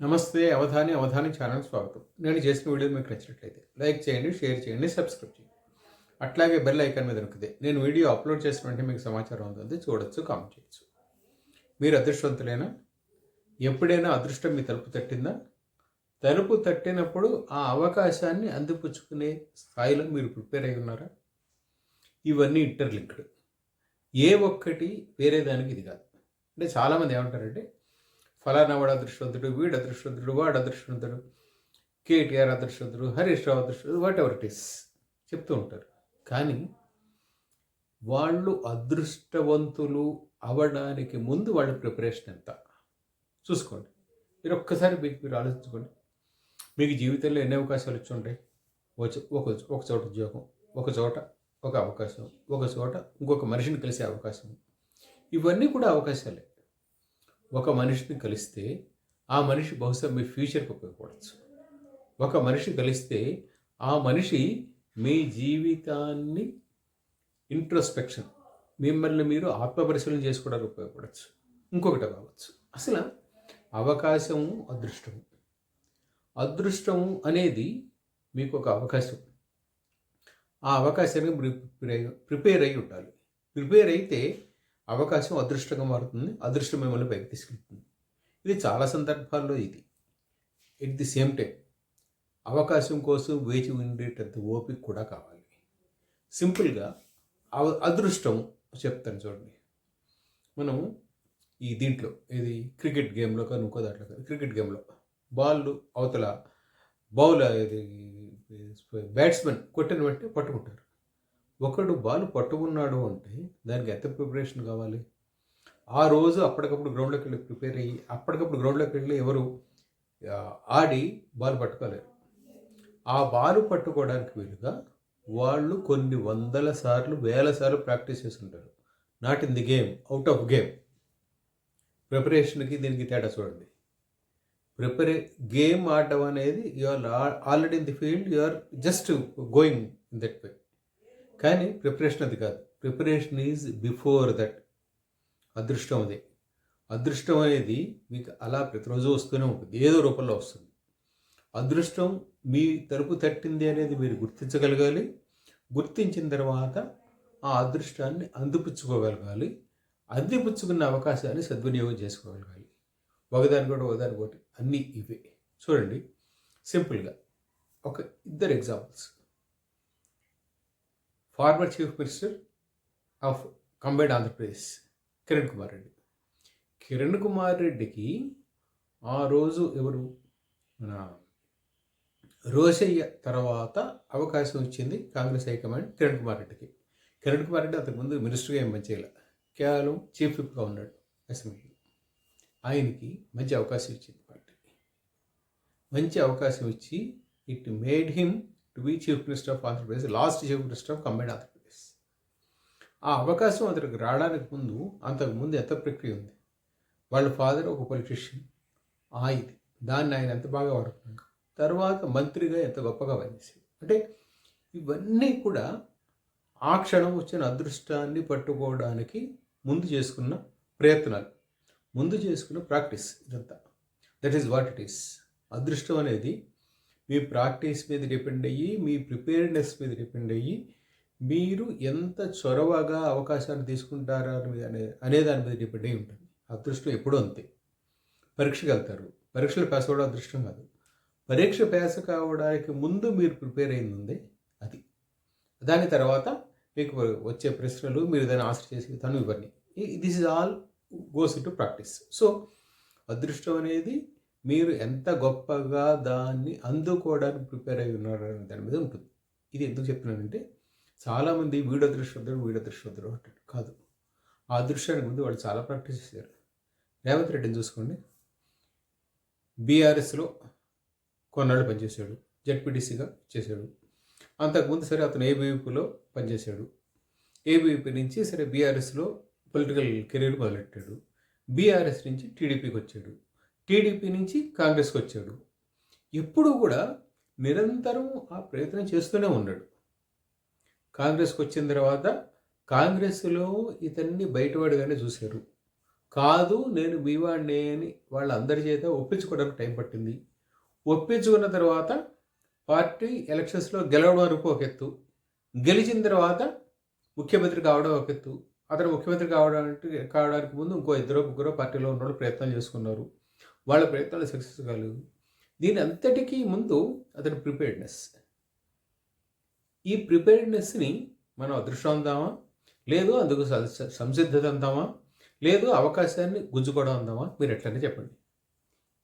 నమస్తే అవధాని అవధాని ఛానల్ స్వాగతం. నేను చేసిన వీడియో మీకు నచ్చినట్లయితే లైక్ చేయండి షేర్ చేయండి సబ్స్క్రైబ్ చేయండి. అట్లాగే బెల్ ఐకాన్ మీద నొక్కితే నేను వీడియో అప్లోడ్ చేసిన వెంటనే మీకు సమాచారం ఉంటుంది చూడొచ్చు కామెంట్ చేయొచ్చు. మీరు అదృష్టవంతులైనా? ఎప్పుడైనా అదృష్టం మీ తలుపు తట్టిందా? తలుపు తట్టినప్పుడు ఆ అవకాశాన్ని అందిపుచ్చుకునే స్థాయిలో మీరు ప్రిపేర్ అయి ఉన్నారా? ఇవన్నీ ఇంటర్లింక్డ్. ఏ ఒక్కటి వేరే దానికి ఇది కాదు. అంటే చాలామంది ఏమంటారంటే ఫలానా వాడు అదృష్టవంతుడు వీడు అదృష్టవంతుడు వాడు అదృష్టవంతుడు కేటీఆర్ అదృష్టవంతుడు హరీష్ రావు అదృష్టవంతుడు వాట్ ఎవర్ ఇట్ ఈస్ చెప్తూ ఉంటారు. కానీ వాళ్ళు అదృష్టవంతులు అవ్వడానికి ముందు వాళ్ళ ప్రిపరేషన్ ఎంత? చూసుకోండి. మీరు ఒక్కసారి మీకు మీరు ఆలోచించుకోండి. మీకు జీవితంలో ఎన్ని అవకాశాలు వచ్చి ఉంటాయి? ఒక ఒక చోట ఉద్యోగం ఒక చోట ఒక అవకాశం ఒక చోట ఇంకొక మనిషిని కలిసే అవకాశం. ఇవన్నీ కూడా అవకాశాలే. ఒక మనిషిని కలిస్తే ఆ మనిషి బహుశా మీ ఫ్యూచర్కి ఉపయోగపడచ్చు. ఒక మనిషి కలిస్తే ఆ మనిషి మీ జీవితాన్ని ఇంట్రోస్పెక్షన్ మిమ్మల్ని మీరు ఆత్మపరిశీలన చేసుకోవడానికి ఉపయోగపడచ్చు. ఇంకొకటి కావచ్చు. అసలు అవకాశము అదృష్టము అదృష్టము అనేది మీకు ఒక అవకాశం. ఆ అవకాశానికి ప్రిపేర్ ప్రిపేర్ అయి ఉండాలి ప్రిపేర్ అయితే అవకాశం అదృష్టంగా మారుతుంది అదృష్టం మిమ్మల్ని పైకి తీసుకెళ్తుంది. ఇది చాలా సందర్భాల్లో ఇది. ఎట్ ది సేమ్ టైం అవకాశం కోసం వేచి ఉండేటంత ఓపిక కూడా కావాలి. సింపుల్గా అవ- అదృష్టం చెప్తాను చూడండి. మనం ఈ దీంట్లో ఇది క్రికెట్ గేమ్లో కానీ ఇంకో దాంట్లో కానీ క్రికెట్ గేమ్లో బాల్ అవతల బౌల్ ఇది బ్యాట్స్మెన్ కొట్టిన వెంటనే పట్టుకుంటారు. ఒకడు బాల్ పట్టుకున్నాడు అంటే దానికి ఎంత ప్రిపరేషన్ కావాలి? ఆ రోజు అప్పటికప్పుడు గ్రౌండ్లోకి వెళ్ళి ప్రిపేర్ అయ్యి అప్పటికప్పుడు గ్రౌండ్లోకి వెళ్ళి ఎవరు ఆడి బాల్ పట్టుకోలేరు ఆ బాల్ పట్టుకోవడానికి వీలుగా వాళ్ళు కొన్ని వందల సార్లు వేల సార్లు ప్రాక్టీస్ చేస్తుంటారు. Not in the game out of game ప్రిపరేషన్కి దీనికి తేడా చూడండి. ప్రిపరే గేమ్ ఆడటం అనేది you are already in the field you are just going in that way కానీ ప్రిపరేషన్ అది కాదు. ప్రిపరేషన్ ఈజ్ బిఫోర్ దట్ అదృష్టం అది. అదృష్టం అనేది మీకు అలా ప్రతిరోజు వస్తూనే ఉంటుంది. ఏదో రూపంలో వస్తుంది. అదృష్టం మీ తలుపు తట్టింది అనేది మీరు గుర్తించగలగాలి. గుర్తించిన తర్వాత ఆ అదృష్టాన్ని అందిపుచ్చుకోగలగాలి. అందిపుచ్చుకున్న అవకాశాన్ని సద్వినియోగం చేసుకోగలగాలి. ఒకదాని కూడా ఒకదాని ఒకటి అన్నీ ఇవే. చూడండి. సింపుల్గా ఒక ఇద్దరు examples. Former chief minister of combined Andhra Pradesh Kiran Kumar Reddy. Kiran Kumar రెడ్డికి ఆ రోజు ఎవరు? మన రోజయ్య తర్వాత అవకాశం ఇచ్చింది కాంగ్రెస్ హైకమాండ్ కిరణ్ కుమార్ రెడ్డికి. కిరణ్ కుమార్ రెడ్డి అంతకుముందు మినిస్టర్గా ఏం పనిచేయాల కేవలం చీఫ్ విప్గా ఉన్నాడు అసెంబ్లీలో ఆయనకి మంచి అవకాశం ఇచ్చింది పార్టీ. మంచి అవకాశం ఇచ్చి it made him to be chief minister of Andhra Pradesh last chief minister of combine Andhra Pradesh ఆ అవకాశం అతనికి రావడానికి ముందు అంతకు ముందు ఎంత ప్రక్రియ ఉంది? వాళ్ళ ఫాదర్ ఒక పొలిటీషియన్ ఆ ఇది. దాన్ని ఆయన ఎంత బాగా వాడుకున్నాడు తర్వాత మంత్రిగా ఎంత గొప్పగా పనిచేశాడు అంటే ఇవన్నీ కూడా ఆ క్షణం వచ్చిన అదృష్టాన్ని పట్టుకోవడానికి ముందు చేసుకున్న ప్రయత్నాలు. ముందు చేసుకున్న ప్రాక్టీస్ ఇదంతా. That is what it is అదృష్టం అనేది మీ ప్రాక్టీస్ మీద డిపెండ్ అయ్యి మీ ప్రిపేర్నెస్ మీద డిపెండ్ అయ్యి మీరు ఎంత చొరవగా అవకాశాన్ని తీసుకుంటారా అనే అనే దాని మీద డిపెండ్ అయ్యి ఉంటుంది. అదృష్టం ఎప్పుడూ అంతే. పరీక్షకు వెళ్తారు. పరీక్షలు పాస్ అవ్వడం అదృష్టం కాదు. పరీక్ష పాస్ కావడానికి ముందు మీరు ప్రిపేర్ అయింది అది. దాని తర్వాత మీకు వచ్చే ప్రశ్నలు మీరు దాన్ని ఆన్సర్ చేసి తను ఇవన్నీ this is all goes into practice so అదృష్టం అనేది మీరు ఎంత గొప్పగా దాన్ని అందుకోవడానికి ప్రిపేర్ అయి ఉన్నారు అనే దాని మీద ఉంటుంది. ఇది ఎందుకు చెప్తున్నానంటే చాలామంది వీడు అదృష్టవంతుడు వీడు అదృష్టవంతుడు అంటాడు కాదు. ఆ దృశ్యానికి ముందు వాళ్ళు చాలా ప్రాక్టీస్ చేశారు. రేవంత్ రెడ్డిని చూసుకోండి. బీఆర్ఎస్లో కొన్నాళ్ళు పనిచేశాడు. జడ్పీటీసీగా చేశాడు. అంతకుముందు సరే అతను ఏబీవీపీలో పనిచేశాడు. ఏబీవీపీ నుంచి సరే బీఆర్ఎస్లో పొలిటికల్ కెరీర్ మొదలెట్టాడు. బీఆర్ఎస్ నుంచి టీడీపీకి వచ్చాడు. టీడీపీ నుంచి కాంగ్రెస్కి వచ్చాడు ఎప్పుడు కూడా నిరంతరం ఆ ప్రయత్నం చేస్తూనే ఉన్నాడు. కాంగ్రెస్కి వచ్చిన తర్వాత కాంగ్రెస్లో ఇతన్ని బయటవాడుగానే చూశారు. కాదు నేను మీ అని వాళ్ళందరి చేత ఒప్పించుకోవడానికి టైం పట్టింది. ఒప్పించుకున్న తర్వాత పార్టీ ఎలక్షన్స్లో గెలవడం వరకు ఒక ఎత్తు. గెలిచిన తర్వాత ముఖ్యమంత్రి కావడం ఒక ఎత్తు. అతను ముఖ్యమంత్రి కావడానికి కావడానికి ముందు ఇంకో ఇద్దరు ముగ్గురు పార్టీలో ఉన్న ప్రయత్నం చేసుకున్నారు. వాళ్ళ ప్రయత్నాలు సక్సెస్ కాలేదు. దీని అంతటికీ ముందు అతని ప్రిపేర్డ్నెస్. ఈ ప్రిపేర్డ్నెస్ని మనం అదృష్టం అందామా? లేదు అందుకు సంసిద్ధత అందామా? లేదు అవకాశాన్ని గుంజుకోవడం అందామా? మీరు ఎట్లనే చెప్పండి.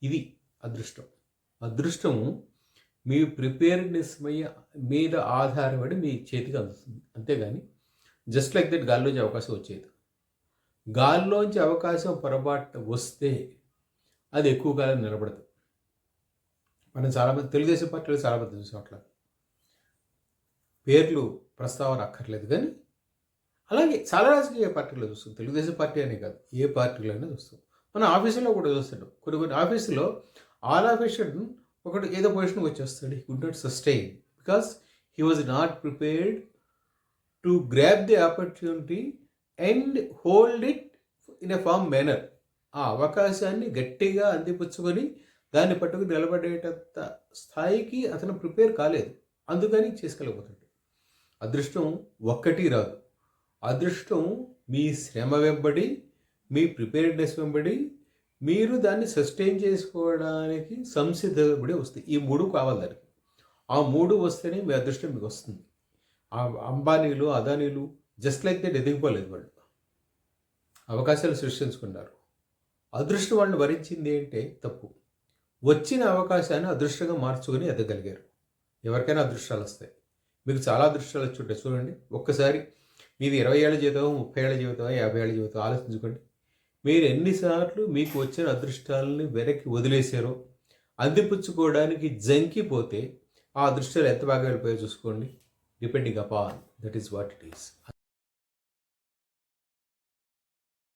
ఇది అదృష్టం. అదృష్టము మీ ప్రిపేర్నెస్ మీద ఆధారపడి మీ చేతికి అందుతుంది. అంతేగాని జస్ట్ లైక్ దట్ గాల్లోంచి అవకాశం వచ్చేది. గాల్లోంచి అవకాశం పొరపాటు వస్తే అది ఎక్కువ కాలం నిలబడదు మనం చాలామంది తెలుగుదేశం పార్టీలో చాలామంది చూసాం అట్లా. పేర్లు ప్రస్తావన అక్కర్లేదు కానీ అలాగే చాలా రాజకీయ పార్టీలో చూస్తాం. తెలుగుదేశం పార్టీ అనే కాదు ఏ పార్టీలోనే చూస్తాం. మన ఆఫీసులో కూడా చూస్తుంటాం. కొన్ని కొన్ని ఆఫీసులో ఆల్ ఆఫీషన్ ఒకటి ఏదో పొజిషన్కి వచ్చేస్తాడు. He could not sustain because he was not prepared to grab the opportunity and hold it in a firm manner ఆ అవకాశాన్ని గట్టిగా అందిపుచ్చుకొని దాన్ని పట్టుకుని నిలబడేటంత స్థాయికి అతను ప్రిపేర్ కాలేదు. అందుకని చేసుకోలేకపోతాడు అదృష్టం ఒక్కటి రాదు. అదృష్టం మీ శ్రమ వెంబడి మీ ప్రిపేర్డ్నెస్ వెంబడి మీరు దాన్ని సస్టైన్ చేసుకోవడానికి సంసిద్ధపడి వస్తాయి. ఈ మూడు కావాలి దానికి. ఆ మూడు వస్తేనే మీ అదృష్టం మీకు వస్తుంది. ఆ అంబానీలు అదానీలు జస్ట్ లైక్ దట్ ఎదిగిపోలేదు వాళ్ళు. అవకాశాలు సృష్టించుకున్నారు. అదృష్టం వాళ్ళు వరించింది అంటే తప్పు. వచ్చిన అవకాశాన్ని అదృష్టంగా మార్చుకొని ఎదగలిగారు. ఎవరికైనా అదృష్టాలు వస్తాయి. మీకు చాలా అదృష్టాలు వచ్చి ఉంటాయి. చూడండి ఒక్కసారి మీది ఇరవై ఏళ్ళ జీవితం ముప్పై ఏళ్ళ జీవితం యాభై ఏళ్ళ జీవితం ఆలోచించుకోండి. మీరు ఎన్నిసార్లు మీకు వచ్చిన అదృష్టాలని వెనక్కి వదిలేశారో అందిపుచ్చుకోవడానికి జంకిపోతే ఆ అదృష్టాలు ఎంత బాగా వెళ్ళిపోయో చూసుకోండి. Depending upon that is what it is